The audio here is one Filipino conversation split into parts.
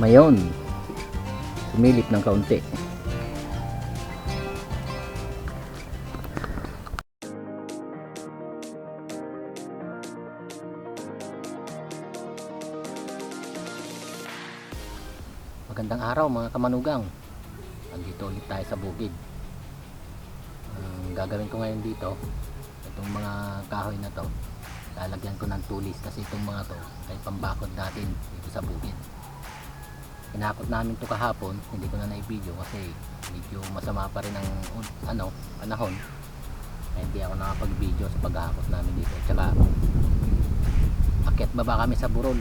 Mayon. Sumilip ng kaunti. Magandang araw mga kamanugang. Andito ulit tayo sa bukid. Ang gagawin ko ngayon dito, itong mga kahoy na to, lalagyan ko ng tulis kasi itong mga to ay pambakod natin dito sa bukid. Inakot namin to kahapon, hindi ko na na-video kasi medyo masama pa rin ang ano, panahon. Kaya hindi ako nakapag-video sa paghahakot namin dito. Tsaka akyat baba kami sa burol.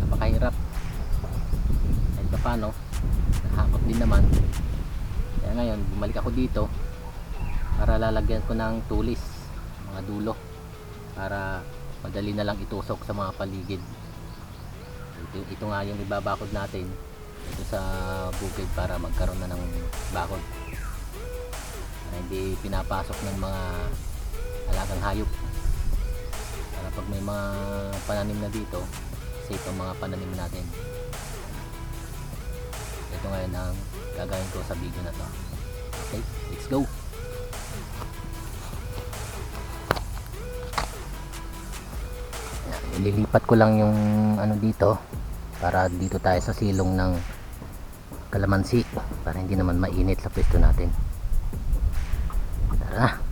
Napakahirap. Kahit pa paano, nahakot din naman. Kaya ngayon, bumalik ako dito para lalagyan ko ng tulis, mga dulo para madali na lang itusok sa mga paligid. Ito, ito nga yung ibabakod natin sa bukid para magkaroon na ng bakod. Para hindi pinapasok ng mga alagang hayop. Para pag may mga pananim na dito, safe ang mga pananim natin. Ito ngayon ang gagawin ko sa video na to. Okay, let's go! Ililipat ko lang yung ano dito para dito tayo sa silong ng kalamansi para hindi naman mainit sa pwesto natin. Tara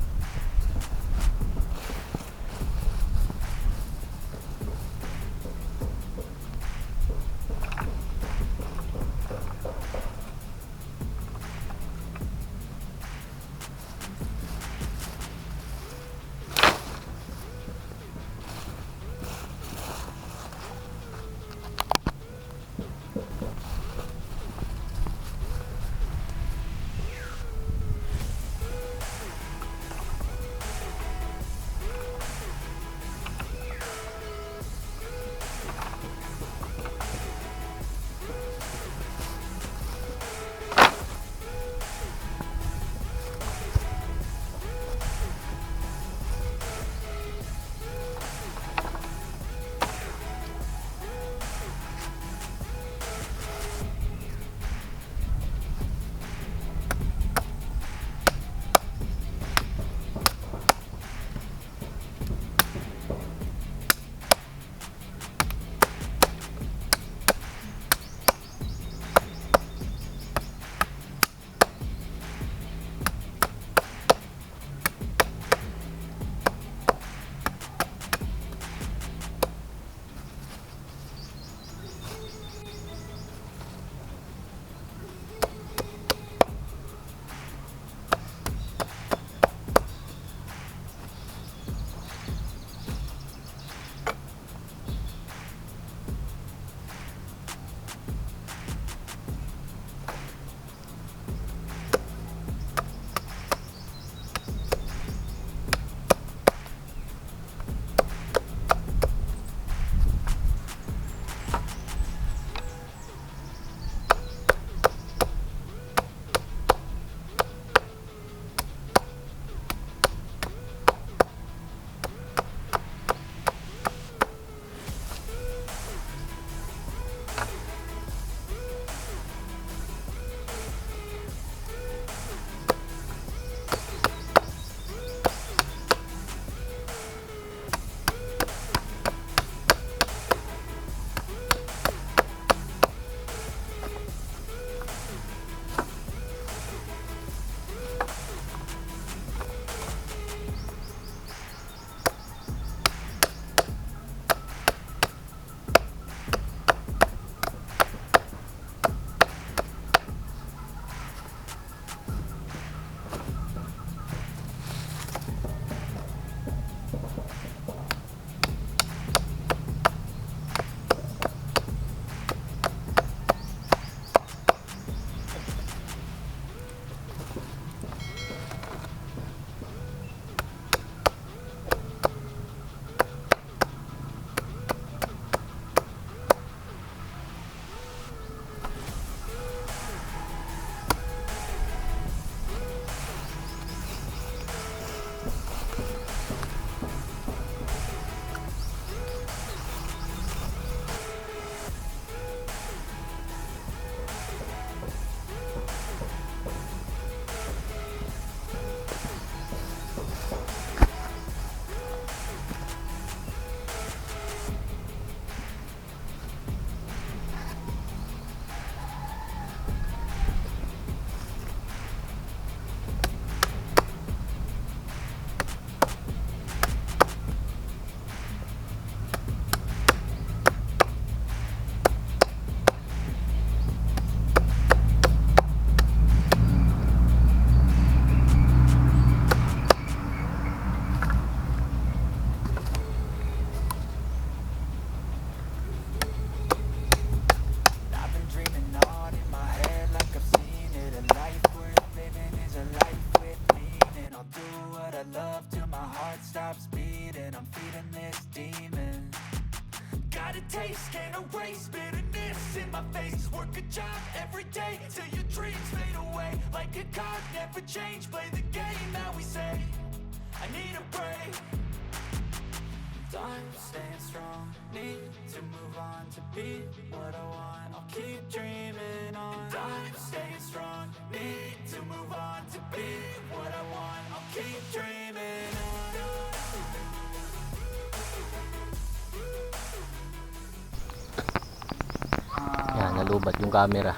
Yan, nalubat yung camera.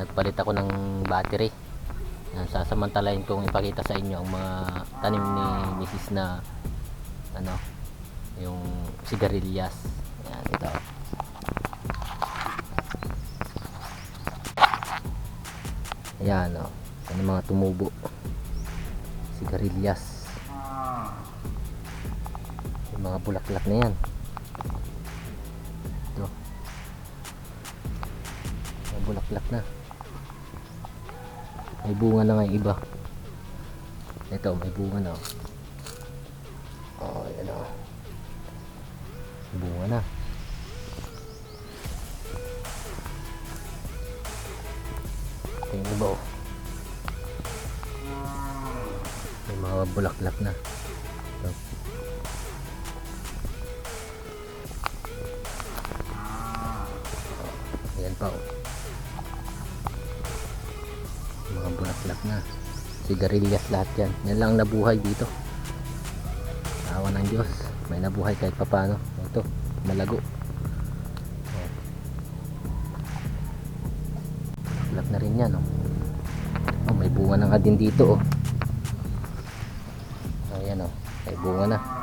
Nagpalit ako ng battery. Yan, sasamantalahin kong ipakita sa inyo ang mga tanim ni Mrs. na ano, yung sigarilyas. Yan, ito. Ayan, o. Yan yung mga tumubo. Sigarilyas. Yung mga bulaklak na yan. Bulaklak na. May bunga na nga yung iba. Ito, may bunga na. Oh, yan o. May bunga na. Ito yung iba oh. May mga bulaklak na. Ayan pa oh. Na. Sigarilyas lahat yan. Yan lang nabuhay dito. Awa ng Diyos. May nabuhay kahit papano. Ito, malago. Bulaklak na rin yan oh. Oh, may bunga na nga din dito oh. Ayan oh. May bunga na.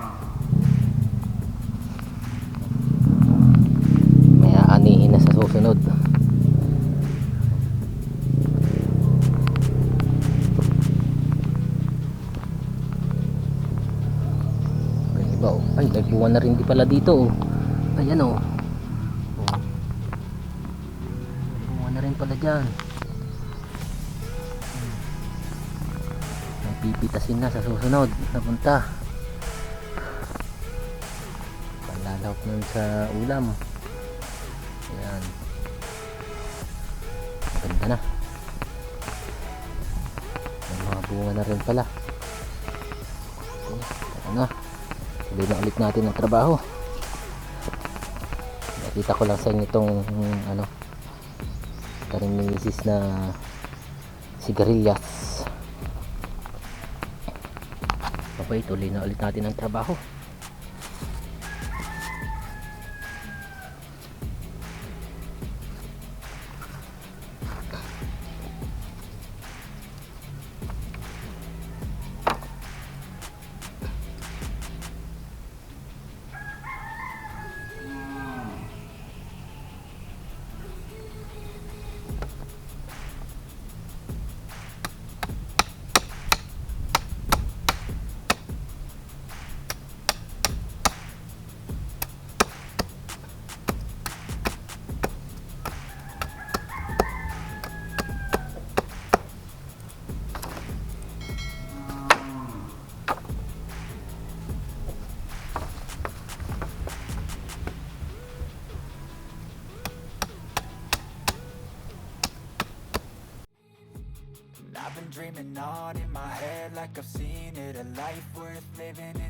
Ay, may bunga na rin di pala dito oh. Ayan oh. oh. May bunga na rin pala dyan. May pipitasin na sa susunod. Napunta. Palalawak nun sa ulam. Ayan. Ganda na. May mga bunga na rin pala. Tuloy na ulit natin ang trabaho. Nakita ko lang sa inyo itong ano tarim ni na sigarilyas. Okay, tuloy na ulit natin ang trabaho.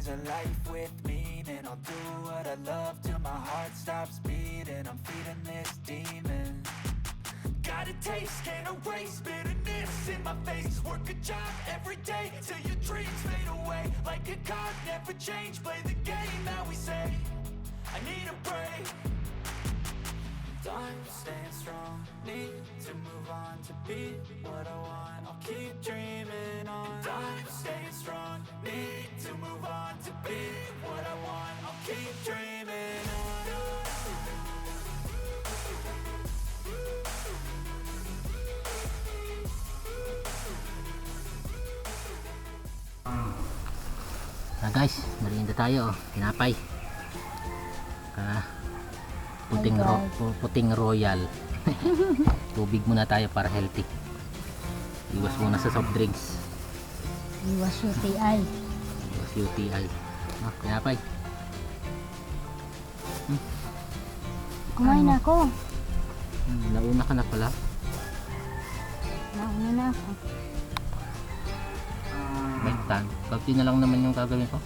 A life with meaning. I'll do what I love till my heart stops beating. I'm feeding this demon. Got a taste, can't erase bitterness in my face. Work a job every day till your dreams fade away. Like a card, never change, play the game that we say. I need a break I'm staying strong, need to move on to be what I want. I'll keep dreaming on. I'm staying strong, need to move on to be what I want. I'll keep dreaming on. Ah guys, merienda tayo. oh. Tinapay. Ah, puting, ro pu- puting royal. Tubig muna tayo para healthy. Iwas muna sa soft drinks. Iwas UTI. Iwas UTI. Ah, tinapay. Kumain ako. Hmm, nauna ka na pala. Nauna na ako. Baliktad. Pagti na lang naman yung gagawin ko.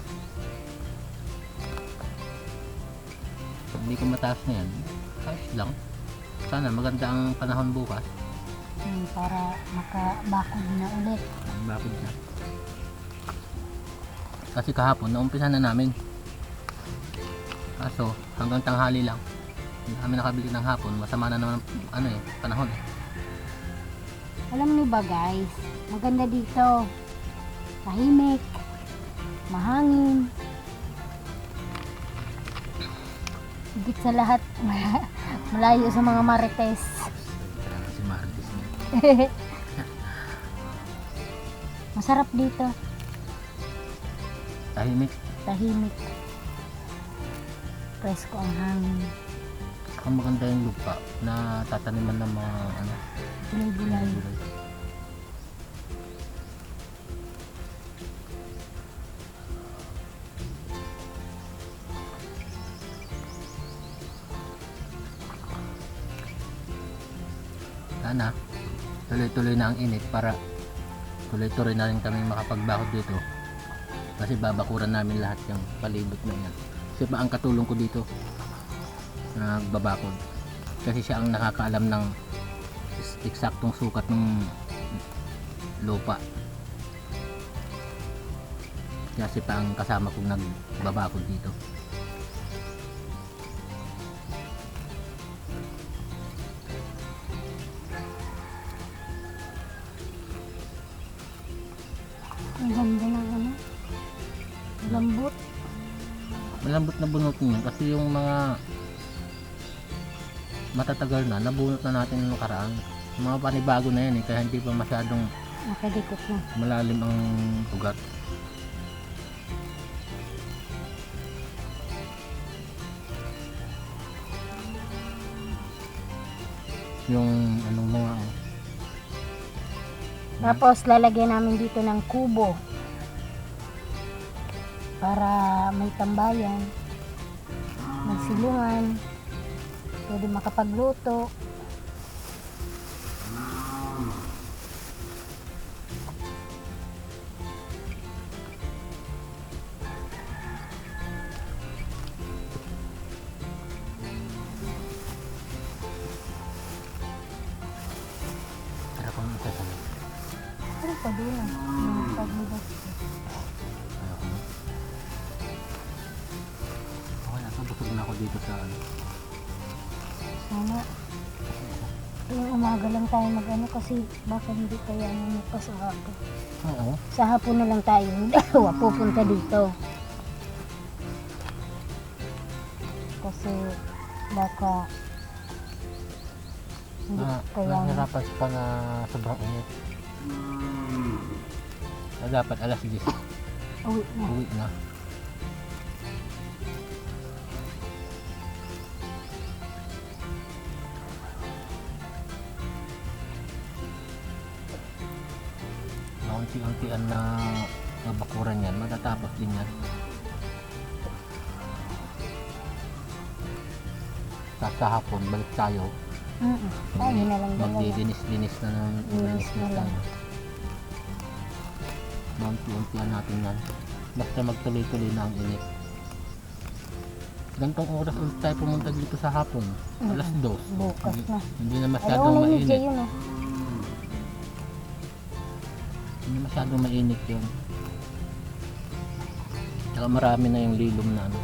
Hindi ko mataas na yan. Ayos lang. Sana maganda ang panahon bukas. Hmm, para makabakod na ulit. Bakit na? Kasi kahapon, naumpisa na namin. Kaso, hanggang tanghali lang. Hindi kami nakabili ng hapon. Masama na naman ang- ano eh, panahon eh. Alam niyo ba guys, maganda dito. Tahimik. Mahangin. Higit sa lahat, malayo sa mga marites. Si niya. Masarap dito. Tahimik. Tahimik. Presko ang hangin. Ang maganda yung lupa na tataniman ng mga ano. Bulay-bulay. Na ang init para tuloy-tuloy na rin kami makapagbakod dito. Kasi babakuran namin lahat yung palibot na yan. Kasi pa ang katulong ko dito na nagbabakod. Kasi siya ang nakakaalam ng eksaktong sukat ng lupa. Kasi pa ang kasama kong nagbabakod dito. Bunot niya kasi yung mga matatagal na nabunot na natin nung nakaraan yung mga panibago na yan eh kaya hindi pa masyadong Nakadikot na. malalim ang ugat yung anong mga Tapos lalagyan namin dito ng kubo. Para may tambayan. May silungan. Pwede makapagluto. Kasi baka hindi kaya ano pa sa hapon. oo Sa hapon na lang tayo dalawa pupunta dito. Kasi baka hindi na, kaya nahirapan pa na sobrang init na dapat alas 10 uwi na. uwi na Naunti-untian na nabakuran yan, matatapos din yan. Sa, sa hapon, balik tayo. Mm Tayo na lang. Magdidinis-dinis na ng Dinis na tayo. Maunti-untian natin yan. Basta magtuloy-tuloy na ang init. Gantong oras ulit tayo pumunta dito sa hapon. Alas Mm. dos. Bukas Hindi, na. hindi na Ayaw masyadong na mainit. yun ah. Hindi masyadong mainit yun. Tsaka marami na yung lilom na ano.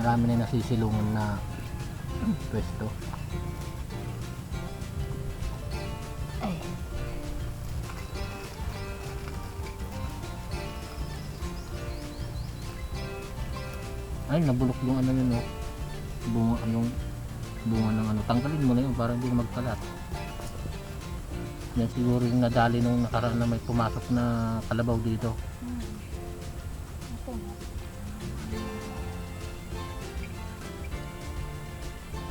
Marami na yung nasisilungan na pwesto. Ay. Ay, nabulok yung ano yun, oh. Bunga, yung bunga ng ano. Tanggalin mo na yun para hindi magkalat. Yan siguro yung nadali nung nakaraan na may pumasok na kalabaw dito. Hmm.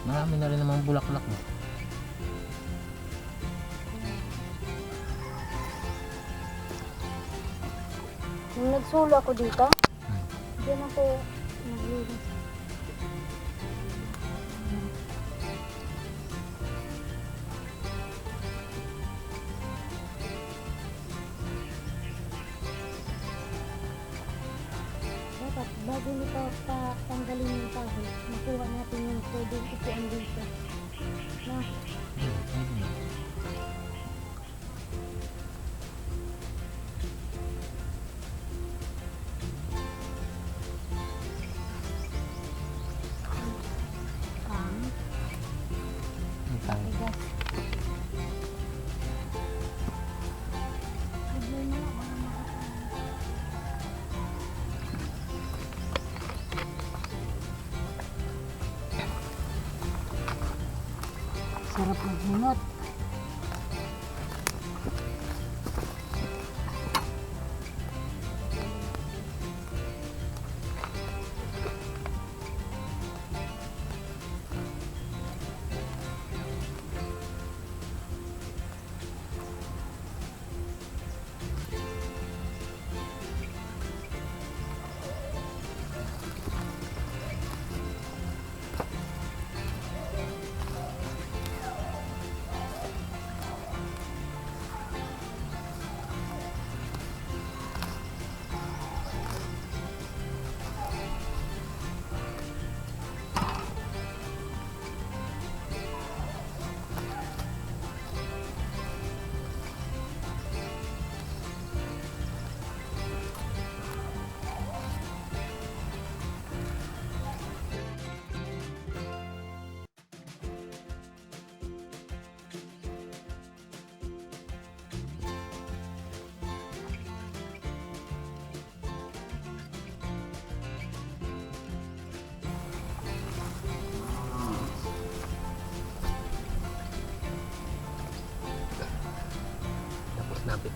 Marami na rin namang bulaklak. Nung nagsulo ako dito, Hmm. diyan ako naglinis. Bago nito pa tanggalin yung kahoy, makuha natin yung pwedeng ipuan dito. Na, Magmunot.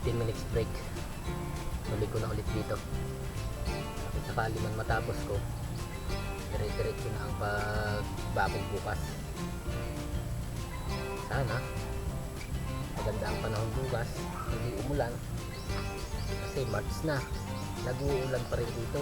15 minutes break. Tuloy ko na ulit dito. Kapag sakali man matapos ko, dire-diretso na ang pagbabog bukas. Sana, maganda ang panahon bukas, hindi umulan. Kasi March na, nag-uulan pa rin dito.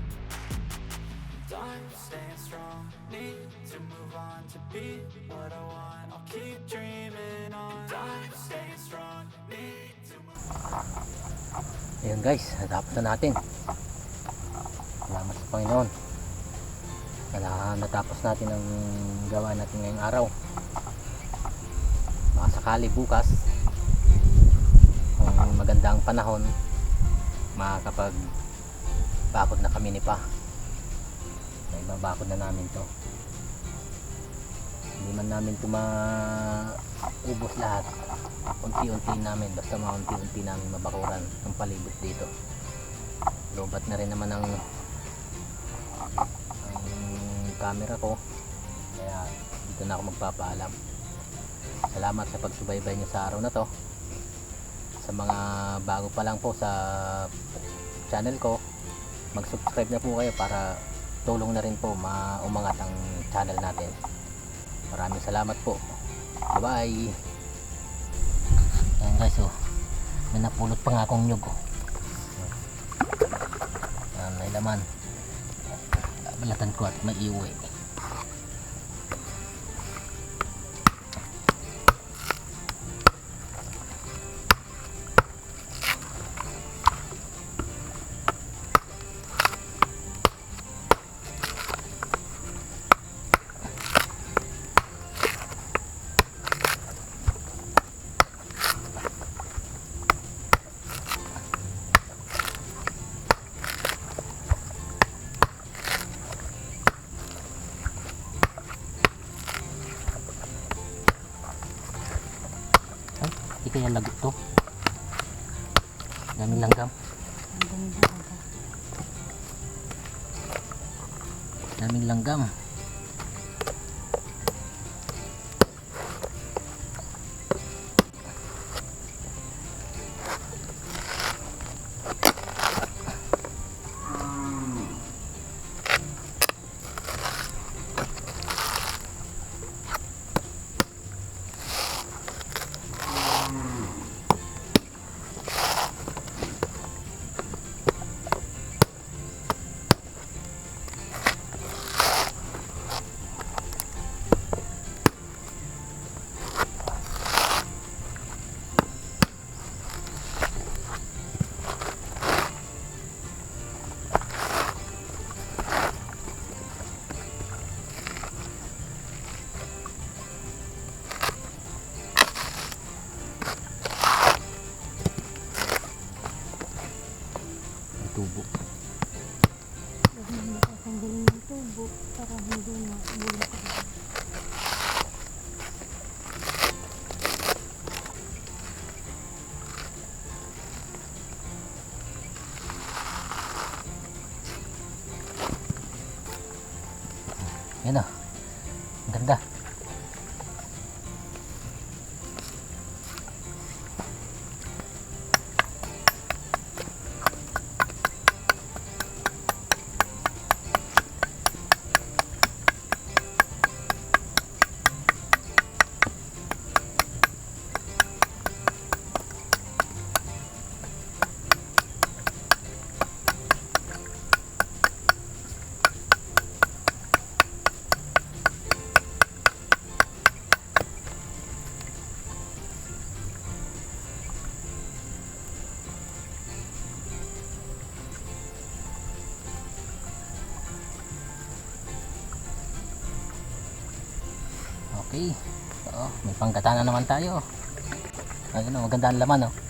Time staying strong, need to move on to be what I want. I'll keep dreaming on. I'm staying strong, need to move Ayun guys, natapos na natin. Salamat sa Panginoon. Wala, natapos natin ang gawa natin ngayong araw. Baka sakali bukas, kung maganda ang panahon, makakapag bakod na kami ni Pa. May babakod na namin to. Hindi man namin ito maubos lahat. Unti-unti namin basta maunti-unti namin mabakuran ang palibot dito. Lobat na rin naman ang ang camera ko. Kaya dito na ako magpapaalam. Salamat sa pagsubaybay nyo sa araw na to. Sa mga bago pa lang po sa channel ko mag subscribe na po kayo para tulong na rin po maumangat ang channel natin maraming salamat po bye bye Ayan guys, oh. May napulot pa nga akong nyug, oh. Ayan, may laman. Balatan ko at may iuwi. tubo. Tanggalin ng tubo para hindi na bulaklak. Yan ah. Okay. Oo, may panggata na naman tayo. Ayun o, maganda ang laman o.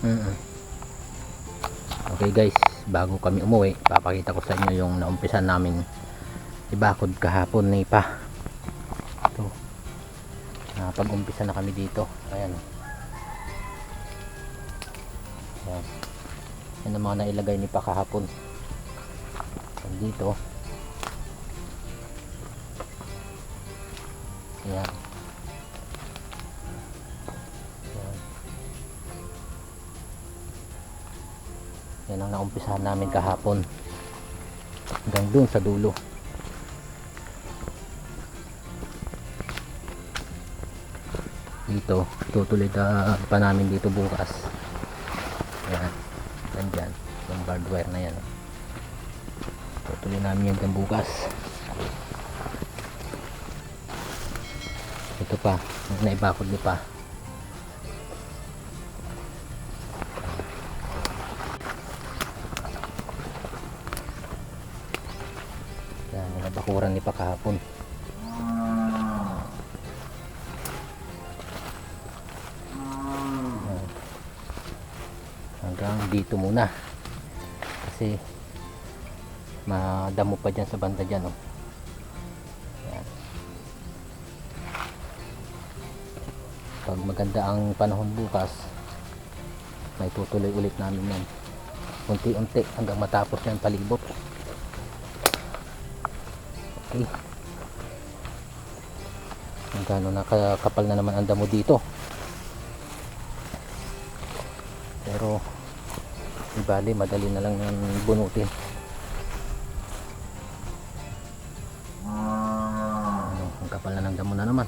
Mm. Okay guys, bago kami umuwi, papakita ko sa inyo yung naumpisan namin ibakod kahapon ni pa. Ito. Ah, pag-umpisa na kami dito. Ayan. Ayan. Yan ang mga nailagay ni pa kahapon. Ayan dito. Ayan. Naumpisahan namin kahapon. Hanggang dun sa dulo. Dito, tutuloy na pa namin dito bukas. Yan. Nandyan. Yung barbed na yan. Tutuloy namin yan bukas. Ito pa. Naibakod niyo pa. Nabakuran ni pa kahapon. Yan. Hanggang dito muna. Kasi madamo pa dyan sa banda dyan. Oh. Yan. Pag maganda ang panahon bukas, may tutuloy ulit namin yan. Unti-unti hanggang matapos yan palibot. Okay. Ang gano'n nakakapal na naman ang damo dito. Pero bali madali na lang yan bunutin. Ano, ang kapal na ng damo na naman.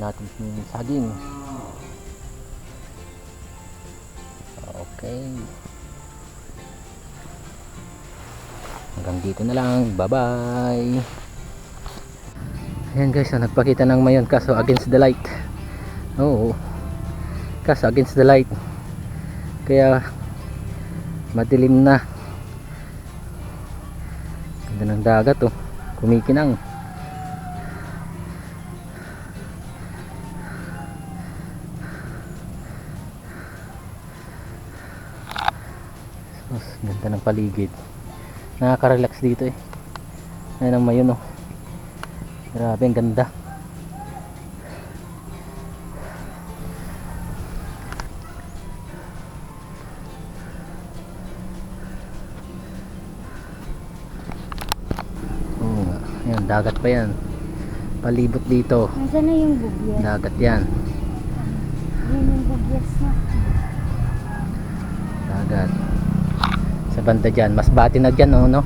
Natin yung saging. Okay. Hanggang dito na lang. Bye bye ayan guys nagpakita ng mayon kaso against the light. Oo. Kaso against the light. Kaya madilim na. Ganda ng dagat oh. Kumikinang Mas ganda ng paligid. Nakaka-relax dito eh. Ayan ang mayon oh. Grabe ang ganda. Oo nga. Ayan, dagat pa yan. Palibot dito. Nasaan na yung bugyas? Dagat yan. Yan yung bugyas na. Dagat. Sa banda dyan. Mas bati na dyan, oh, no?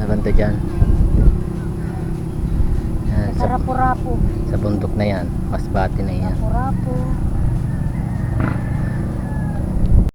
Sa banda dyan. Yan, sa, Karapo-rapo. Sa bundok na yan, masbate na yan. Rapo-rapo.